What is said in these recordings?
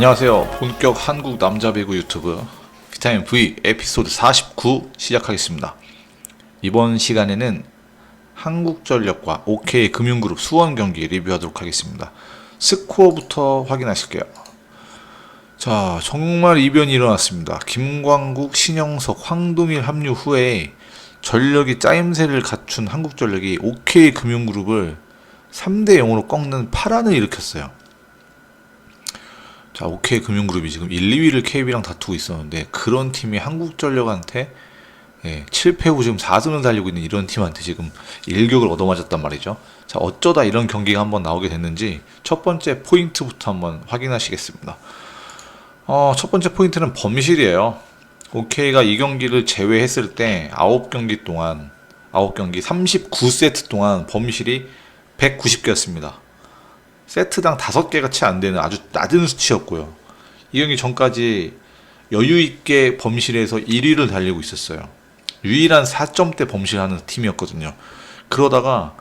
안녕하세요. 본격 한국 남자 배구 유튜브 비타민 V 에피소드 49 시작하겠습니다. 이번 시간에는 한국전력과 OK 금융그룹 수원 경기 리뷰하도록 하겠습니다. 스코어부터 확인하실게요. 자, 정말 이변이 일어났습니다. 김광국, 신영석, 황동일 합류 후에 전력이 짜임새를 갖춘 한국전력이 OK 금융그룹을 3대 0으로 꺾는 파란을 일으켰어요. 자, OK 금융그룹이 지금 1, 2위를 KB랑 다투고 있었는데 그런 팀이 한국전력한테 예, 7패 후 지금 4승을 달리고 있는 이런 팀한테 지금 일격을 얻어맞았단 말이죠. 자, 어쩌다 이런 경기가 한번 나오게 됐는지 첫 번째 포인트부터 한번 확인하시겠습니다. 어, 첫 번째 포인트는 범실이에요. OK가 이 경기를 제외했을 때 9경기 동안 9경기 39세트 동안 범실이 190개였습니다. 세트당 5개가 채 안 되는 아주 낮은 수치였고요. 이 경기 전까지 여유 있게 범실에서 1위를 달리고 있었어요. 유일한 4점대 범실하는 팀이었거든요. 그러다가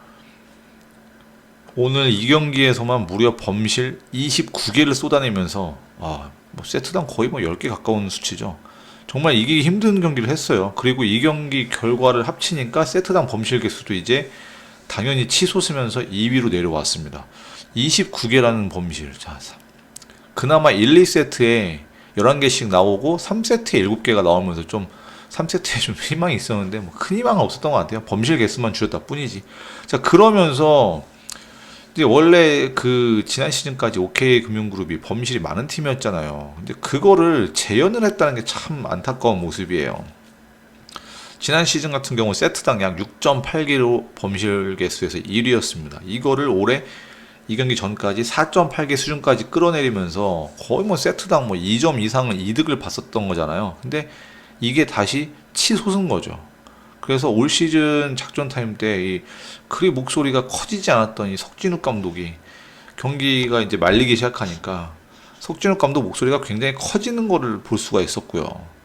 오늘 이 경기에서만 무려 범실 29개를 쏟아내면서 아, 뭐 세트당 거의 뭐 10개 가까운 수치죠. 정말 이기기 힘든 경기를 했어요. 그리고 이 경기 결과를 합치니까 세트당 범실 개수도 이제 당연히 치솟으면서 2위로 내려왔습니다. 29개라는 범실. 자, 그나마 1, 2세트에 11개씩 나오고 3세트에 7개가 나오면서 좀 3세트에 좀 희망이 있었는데 뭐 큰 희망은 없었던 것 같아요. 범실 개수만 줄였다 뿐이지. 자, 그러면서 이제 원래 그 지난 시즌까지 OK 금융그룹이 범실이 많은 팀이었잖아요. 근데 그거를 재현을 했다는 게 참 안타까운 모습이에요. 지난 시즌 같은 경우 세트당 약 6.8개로 범실 개수에서 1위였습니다. 이거를 올해 이 경기 전까지 4.8개 수준까지 끌어내리면서 거의 뭐 세트당 뭐 2점 이상은 이득을 봤었던 거잖아요. 근데 이게 다시 치솟은 거죠. 그래서 올 시즌 작전 타임 때이 그리 목소리가 커지지 않았던 이 석진욱 감독이 경기가 이제 말리기 시작하니까 석진욱 감독 목소리가 굉장히 커지는 거를 볼 수가 있었고요.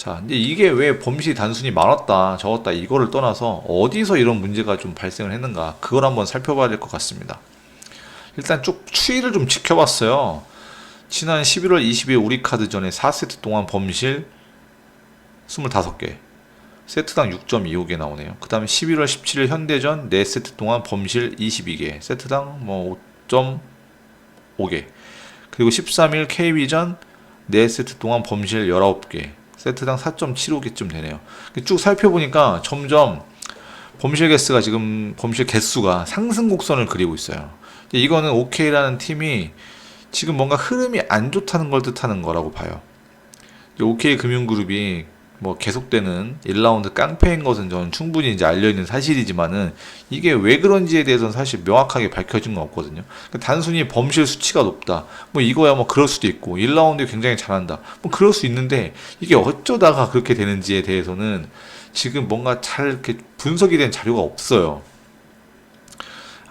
자, 근데 이게 왜 범실이 단순히 많았다, 적었다 이거를 떠나서 어디서 이런 문제가 좀 발생을 했는가 그걸 한번 살펴봐야 될 것 같습니다. 일단 쭉 추이를 좀 지켜봤어요. 지난 11월 20일 우리 카드전에 4세트 동안 범실 25개, 세트당 6.25개 나오네요. 그 다음에 11월 17일 현대전 4세트 동안 범실 22개, 세트당 뭐 5.5개. 그리고 13일 KB전 4세트 동안 범실 19개, 세트당 4.75개쯤 되네요. 쭉 살펴보니까 점점 범실 개수가 지금 범실 개수가 상승 곡선을 그리고 있어요. 이거는 OK라는 팀이 지금 뭔가 흐름이 안 좋다는 걸 뜻하는 거라고 봐요. OK 금융그룹이 뭐 계속되는 1라운드 깡패인 것은 저는 충분히 이제 알려있는 사실이지만은 이게 왜 그런지에 대해서는 사실 명확하게 밝혀진 건 없거든요. 그러니까 단순히 범실 수치가 높다. 뭐 이거야 뭐 그럴 수도 있고 1라운드에 굉장히 잘한다. 뭐 그럴 수 있는데 이게 어쩌다가 그렇게 되는지에 대해서는 지금 뭔가 잘 이렇게 분석이 된 자료가 없어요.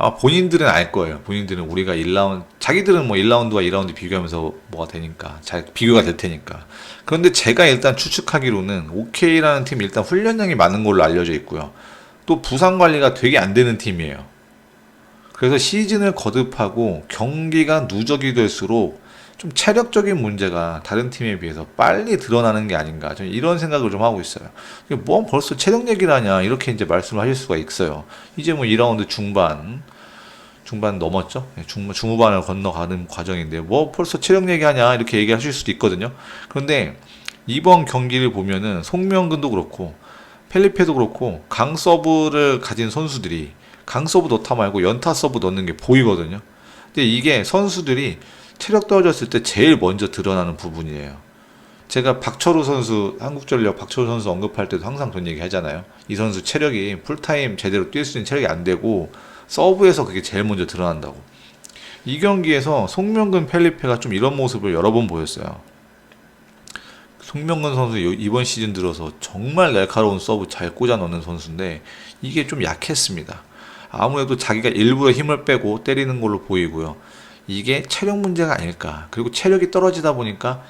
아마 본인들은 알 거예요. 본인들은 우리가 1라운드, 자기들은 뭐 1라운드와 2라운드 비교하면서 뭐가 되니까, 잘 비교가 될 테니까. 그런데 제가 일단 추측하기로는 OK라는 팀이 일단 훈련량이 많은 걸로 알려져 있고요. 또 부상 관리가 되게 안 되는 팀이에요. 그래서 시즌을 거듭하고 경기가 누적이 될수록 좀 체력적인 문제가 다른 팀에 비해서 빨리 드러나는 게 아닌가 저는 이런 생각을 좀 하고 있어요. 뭐 벌써 체력 얘기를 하냐 이렇게 이제 말씀을 하실 수가 있어요. 이제 뭐 2라운드 중반 중반 넘었죠? 네, 중, 중후반을 건너가는 과정인데 뭐 벌써 체력 얘기하냐 이렇게 얘기하실 수도 있거든요. 그런데 이번 경기를 보면은 송명근도 그렇고 펠리페도 그렇고 강 서브를 가진 선수들이 강 서브 넣다 말고 연타 서브 넣는 게 보이거든요. 근데 이게 선수들이 체력 떨어졌을 때 제일 먼저 드러나는 부분이에요. 제가 박철우 선수, 한국전력 박철우 선수 언급할 때도 항상 그런 얘기 하잖아요. 이 선수 체력이 풀타임 제대로 뛸 수 있는 체력이 안 되고 서브에서 그게 제일 먼저 드러난다고. 이 경기에서 송명근 펠리페가 좀 이런 모습을 여러 번 보였어요. 송명근 선수 이번 시즌 들어서 정말 날카로운 서브 잘 꽂아 넣는 선수인데 이게 좀 약했습니다. 아무래도 자기가 일부러 힘을 빼고 때리는 걸로 보이고요. 이게 체력 문제가 아닐까. 그리고 체력이 떨어지다 보니까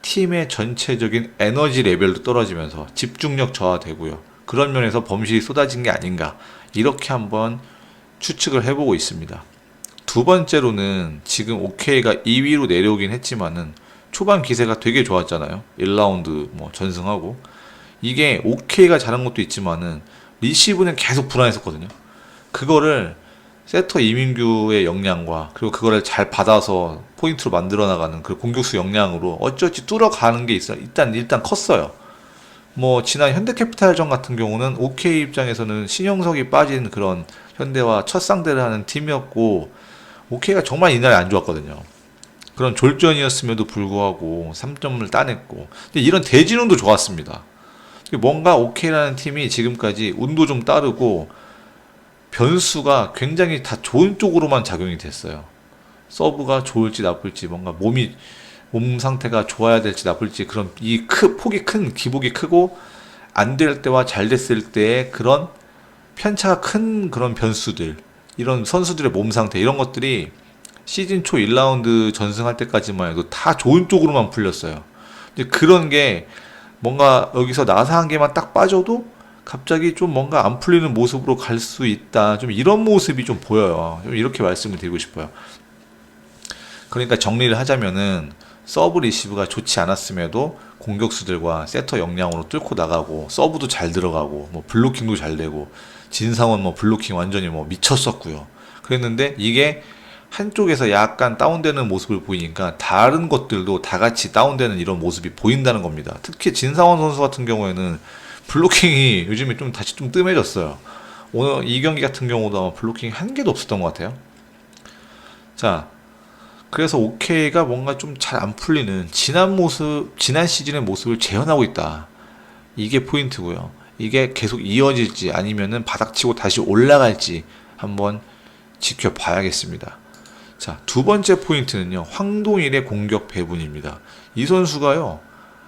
팀의 전체적인 에너지 레벨도 떨어지면서 집중력 저하되고요. 그런 면에서 범실이 쏟아진 게 아닌가. 이렇게 한번 추측을 해보고 있습니다. 두 번째로는 지금 OK가 2위로 내려오긴 했지만은 초반 기세가 되게 좋았잖아요. 1라운드 뭐 전승하고 이게 OK가 잘한 것도 있지만은 리시브는 계속 불안했었거든요. 그거를 세터 이민규의 역량과 그리고 그거를 잘 받아서 포인트로 만들어 나가는 그 공격수 역량으로 어쩌지 뚫어가는 게 있어. 일단 일단 컸어요. 뭐 지난 현대캐피탈전 같은 경우는 OK 입장에서는 신영석이 빠진 그런 현대와 첫 상대를 하는 팀이었고 OK가 정말 이날이 안 좋았거든요. 그런 졸전이었음에도 불구하고 3점을 따냈고 이런 대진운도 좋았습니다. 뭔가 OK라는 팀이 지금까지 운도 좀 따르고 변수가 굉장히 다 좋은 쪽으로만 작용이 됐어요. 서브가 좋을지 나쁠지 뭔가 몸이 몸 상태가 좋아야 될지 나쁠지 그런 이 크, 폭이 큰 기복이 크고 안 될 때와 잘 됐을 때의 그런 편차가 큰 그런 변수들 이런 선수들의 몸 상태 이런 것들이 시즌 초 1라운드 전승할 때까지만 해도 다 좋은 쪽으로만 풀렸어요. 근데 그런 게 뭔가 여기서 나사 한 개만 딱 빠져도 갑자기 좀 뭔가 안 풀리는 모습으로 갈 수 있다. 좀 이런 모습이 좀 보여요. 좀 이렇게 말씀을 드리고 싶어요. 그러니까 정리를 하자면은 서브 리시브가 좋지 않았음에도 공격수들과 세터 역량으로 뚫고 나가고 서브도 잘 들어가고 뭐 블로킹도 잘 되고 진상원 뭐 블로킹 완전히 뭐 미쳤었고요. 그랬는데 이게 한쪽에서 약간 다운되는 모습을 보이니까 다른 것들도 다 같이 다운되는 이런 모습이 보인다는 겁니다. 특히 진상원 선수 같은 경우에는 블로킹이 요즘에 좀 다시 좀 뜸해졌어요. 오늘 이 경기 같은 경우도 아마 블로킹 한 개도 없었던 것 같아요. 자, 그래서 OK가 뭔가 좀 잘 안 풀리는 지난 모습, 지난 시즌의 모습을 재현하고 있다. 이게 포인트고요. 이게 계속 이어질지 아니면은 바닥치고 다시 올라갈지 한번 지켜봐야겠습니다. 자, 두 번째 포인트는요. 황동일의 공격 배분입니다. 이 선수가요.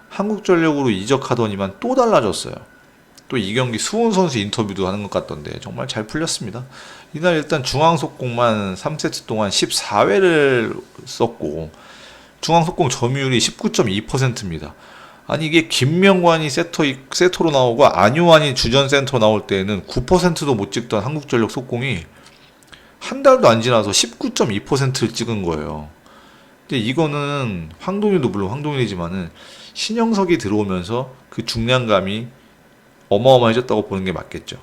한국전력으로 이적하더니만 또 달라졌어요. 또 이 경기 수원 선수 인터뷰도 하는 것 같던데 정말 잘 풀렸습니다. 이날 일단 중앙속공만 3세트 동안 14회를 썼고 중앙속공 점유율이 19.2%입니다. 아니 이게 김명관이 세터 세터로 나오고 안유환이 주전 센터로 나올 때에는 9%도 못 찍던 한국전력 속공이 한 달도 안 지나서 19.2%를 찍은 거예요. 근데 이거는 황동일도 물론 황동일이지만은 신영석이 들어오면서 그 중량감이 어마어마해졌다고 보는 게 맞겠죠.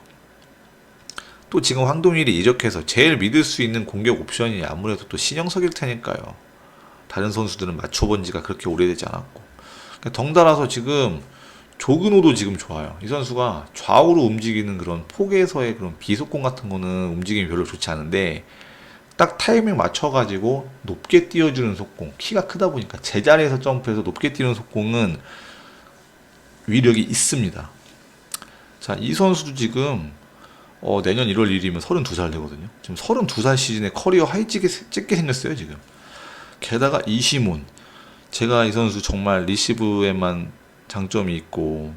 또 지금 황동일이 이적해서 제일 믿을 수 있는 공격 옵션이 아무래도 또 신영석일 테니까요. 다른 선수들은 맞춰본 지가 그렇게 오래되지 않았고. 그러니까 덩달아서 지금 조근호도 지금 좋아요. 이 선수가 좌우로 움직이는 그런 폭에서의 그런 비속공 같은 거는 움직임이 별로 좋지 않은데 딱 타이밍 맞춰가지고 높게 띄워주는 속공 키가 크다 보니까 제자리에서 점프해서 높게 뛰는 속공은 위력이 있습니다. 자, 이 선수도 지금 어, 내년 1월 1일이면 32살 되거든요. 지금 32살 시즌에 커리어 하이 찍게, 찍게 생겼어요, 지금. 게다가 이시문. 제가 이 선수 정말 리시브에만 장점이 있고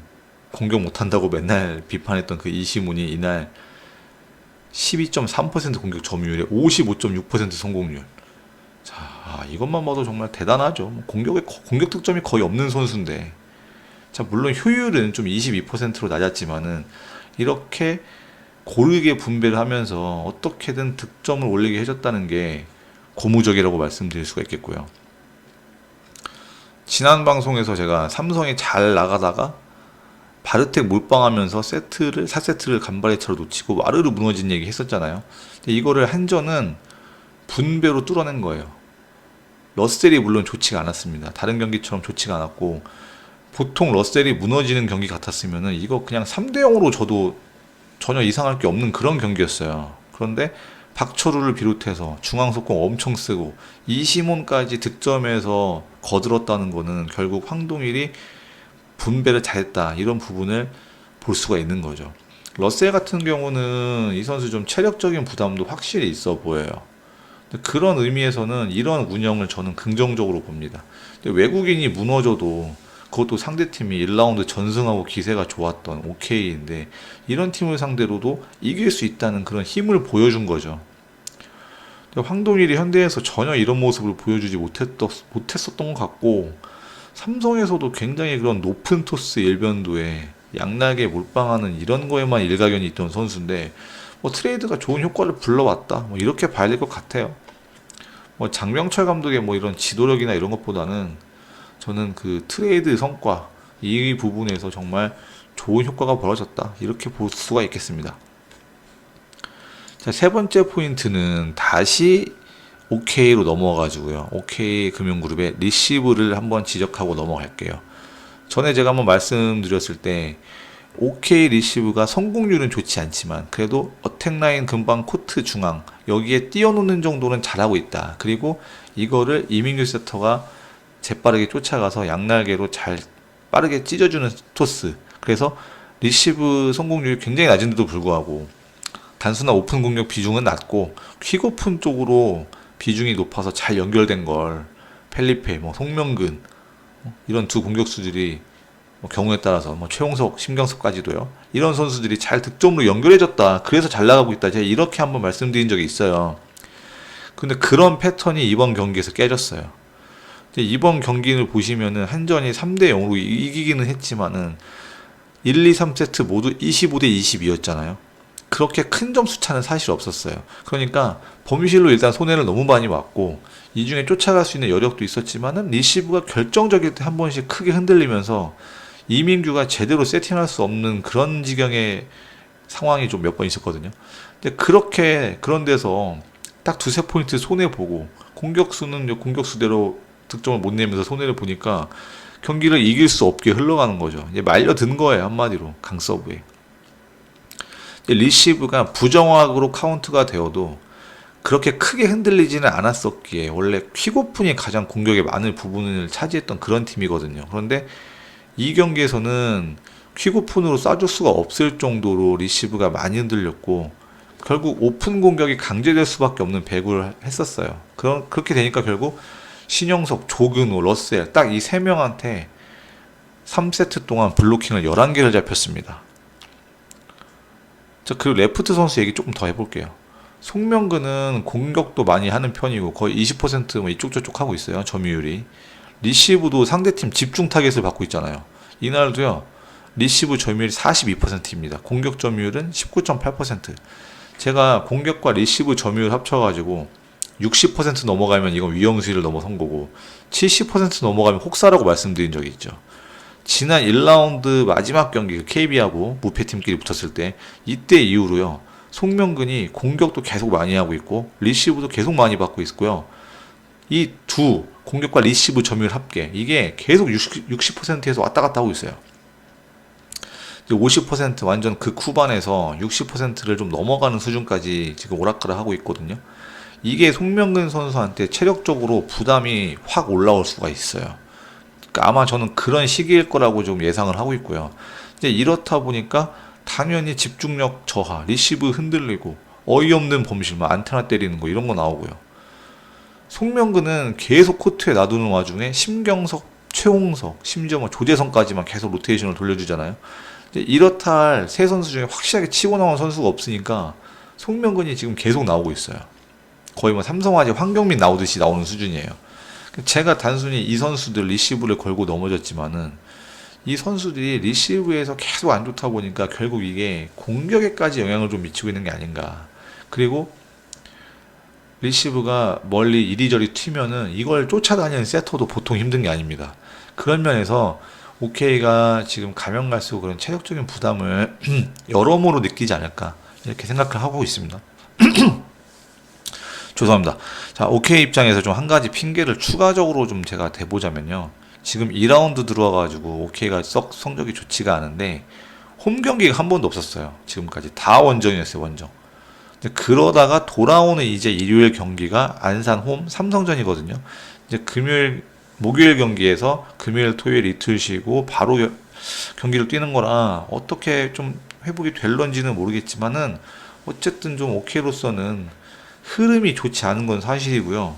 공격 못한다고 맨날 비판했던 그 이시문이 이날 12.3% 공격 점유율에 55.6% 성공률. 자, 아, 이것만 봐도 정말 대단하죠. 뭐 공격에 공격 득점이 거의 없는 선수인데. 자, 물론 효율은 좀 22%로 낮았지만은 이렇게 고르게 분배를 하면서 어떻게든 득점을 올리게 해줬다는 게 고무적이라고 말씀드릴 수가 있겠고요. 지난 방송에서 제가 삼성이 잘 나가다가 바르텍 몰빵하면서 세트를 4세트를 간발의 차로 놓치고 와르르 무너진 얘기 했었잖아요. 이거를 한전은 분배로 뚫어낸 거예요. 러셀이 물론 좋지가 않았습니다. 다른 경기처럼 좋지가 않았고 보통 러셀이 무너지는 경기 같았으면은 이거 그냥 3대 0으로 저도 전혀 이상할 게 없는 그런 경기였어요. 그런데 박철우를 비롯해서 중앙 속공 엄청 쓰고 이시몬까지 득점에서 거들었다는 거는 결국 황동일이 분배를 잘했다 이런 부분을 볼 수가 있는 거죠. 러셀 같은 경우는 이 선수 좀 체력적인 부담도 확실히 있어 보여요. 그런 의미에서는 이런 운영을 저는 긍정적으로 봅니다. 외국인이 무너져도 그것도 상대팀이 1라운드 전승하고 기세가 좋았던 OK인데 이런 팀을 상대로도 이길 수 있다는 그런 힘을 보여준 거죠. 황동일이 현대에서 전혀 이런 모습을 보여주지 못했었던 것 같고 삼성에서도 굉장히 그런 높은 토스 일변도에 양락에 몰빵하는 이런 거에만 일가견이 있던 선수인데 뭐 트레이드가 좋은 효과를 불러왔다 뭐 이렇게 봐야 될 것 같아요. 뭐 장명철 감독의 뭐 이런 지도력이나 이런 것보다는 저는 그 트레이드 성과 이 부분에서 정말 좋은 효과가 벌어졌다 이렇게 볼 수가 있겠습니다. 자, 세 번째 포인트는 다시 OK로 넘어가가지고요. OK 금융그룹의 리시브를 한번 지적하고 넘어갈게요. 전에 제가 한번 말씀드렸을 때 OK 리시브가 성공률은 좋지 않지만 그래도 어택라인 근방 코트 중앙 여기에 띄워놓는 정도는 잘하고 있다. 그리고 이거를 이민규 세터가 재빠르게 쫓아가서 양날개로 잘 빠르게 찢어주는 토스. 그래서 리시브 성공률이 굉장히 낮은데도 불구하고 단순한 오픈 공격 비중은 낮고 퀵오픈 쪽으로 비중이 높아서 잘 연결된 걸 펠리페, 뭐 송명근 어, 이런 두 공격수들이 뭐 경우에 따라서 뭐 최용석, 심경섭까지도요. 이런 선수들이 잘 득점으로 연결해졌다. 그래서 잘 나가고 있다. 제가 이렇게 한번 말씀드린 적이 있어요. 근데 그런 패턴이 이번 경기에서 깨졌어요. 이번 경기를 보시면은 한전이 3대 0으로 이기기는 했지만은 1, 2, 3세트 모두 25대 22였잖아요. 그렇게 큰 점수 차는 사실 없었어요. 그러니까 범실로 일단 손해를 너무 많이 봤고 이 중에 쫓아갈 수 있는 여력도 있었지만은 리시브가 결정적일 때 한 번씩 크게 흔들리면서 이민규가 제대로 세팅할 수 없는 그런 지경의 상황이 좀 몇 번 있었거든요. 근데 그렇게 그런 데서 딱 두세 포인트 손해 보고 공격수는 공격수대로 득점을 못 내면서 손해를 보니까 경기를 이길 수 없게 흘러가는 거죠. 이제 말려든 거예요 한마디로 강 서브에. 이제 리시브가 부정확으로 카운트가 되어도 그렇게 크게 흔들리지는 않았었기에 원래 퀵오픈이 가장 공격에 많은 부분을 차지했던 그런 팀이거든요. 그런데 이 경기에서는 퀵오픈으로 쏴줄 수가 없을 정도로 리시브가 많이 흔들렸고 결국 오픈 공격이 강제될 수밖에 없는 배구를 했었어요. 그런 그렇게 되니까 결국 신영석, 조근호, 러셀 딱 이 세 명한테 3세트 동안 블로킹을 11개를 잡혔습니다. 자, 그리고 레프트 선수 얘기 조금 더 해볼게요. 송명근은 공격도 많이 하는 편이고 거의 20%뭐 이쪽 저쪽 하고 있어요. 점유율이. 리시브도 상대팀 집중 타겟을 받고 있잖아요. 이날도요. 리시브 점유율이 42%입니다. 공격 점유율은 19.8%. 제가 공격과 리시브 점유율 합쳐가지고 60% 넘어가면 이건 위험 수위를 넘어선 거고 70% 넘어가면 혹사라고 말씀드린 적이 있죠. 지난 1라운드 마지막 경기 그 KB하고 무패팀끼리 붙었을 때 이때 이후로요. 송명근이 공격도 계속 많이 하고 있고 리시브도 계속 많이 받고 있고요. 이 두 공격과 리시브 점유율 합계 이게 계속 60, 60%에서 왔다 갔다 하고 있어요. 50% 완전 그 쿠반에서 60%를 좀 넘어가는 수준까지 지금 오락가를 하고 있거든요. 이게 송명근 선수한테 체력적으로 부담이 확 올라올 수가 있어요. 그러니까 아마 저는 그런 시기일 거라고 좀 예상을 하고 있고요. 이제 이렇다 보니까 당연히 집중력 저하, 리시브 흔들리고 어이없는 범실, 뭐 안테나 때리는 거 이런 거 나오고요. 송명근은 계속 코트에 놔두는 와중에 심경석, 최홍석, 심지어 뭐 조재성까지만 계속 로테이션을 돌려주잖아요. 이렇다 할 세 선수 중에 확실하게 치고 나온 선수가 없으니까 송명근이 지금 계속 나오고 있어요. 거의 뭐 삼성화재 황경민 나오듯이 나오는 수준이에요. 제가 단순히 이 선수들 리시브를 걸고 넘어졌지만은 이 선수들이 리시브에서 계속 안 좋다 보니까 결국 이게 공격에까지 영향을 좀 미치고 있는 게 아닌가. 그리고 리시브가 멀리 이리저리 튀면은 이걸 쫓아다니는 세터도 보통 힘든 게 아닙니다. 그런 면에서 오케이가 지금 가면 갈수록 그런 체력적인 부담을 여러모로 느끼지 않을까 이렇게 생각을 하고 있습니다. 죄송합니다. 자, 오케이 입장에서 좀 한 가지 핑계를 추가적으로 좀 제가 대보자면요. 지금 2라운드 들어와가지고 오케이가 썩 성적이 좋지가 않은데 홈 경기가 한 번도 없었어요. 지금까지 다 원정이었어요, 원정. 그러다가 돌아오는 이제 일요일 경기가 안산 홈 삼성전이거든요. 이제 금요일 목요일 경기에서 금요일 토요일 이틀 쉬고 바로 여- 경기를 뛰는 거라 어떻게 좀 회복이 될런지는 모르겠지만은 어쨌든 좀 오케이로서는 흐름이 좋지 않은 건 사실이고요.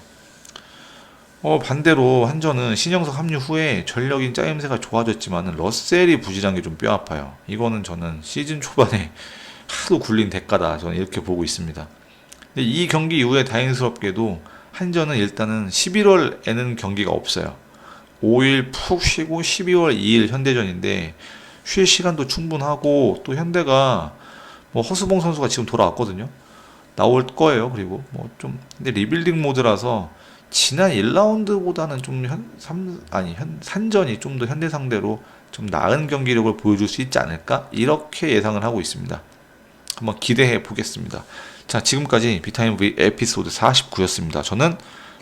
어, 반대로 한전은 신영석 합류 후에 전력인 짜임새가 좋아졌지만은 러셀이 부진한 게 좀 뼈아파요. 이거는 저는 시즌 초반에 하도 굴린 대가다. 저는 이렇게 보고 있습니다. 이 경기 이후에 다행스럽게도 한전은 일단은 11월에는 경기가 없어요. 5일 푹 쉬고 12월 2일 현대전인데 쉴 시간도 충분하고 또 현대가 뭐 허수봉 선수가 지금 돌아왔거든요. 나올 거예요. 그리고 뭐 좀 근데 리빌딩 모드라서 지난 1라운드보다는 좀 현, 삼, 아니 현, 산전이 좀 더 현대 상대로 좀 나은 경기력을 보여줄 수 있지 않을까 이렇게 예상을 하고 있습니다. 한번 기대해 보겠습니다. 자 지금까지 비타민 V 에피소드 49였습니다. 저는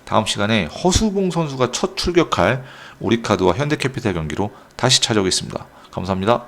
다음 시간에 허수봉 선수가 첫 출격할 우리카드와 현대캐피탈 경기로 다시 찾아오겠습니다. 감사합니다.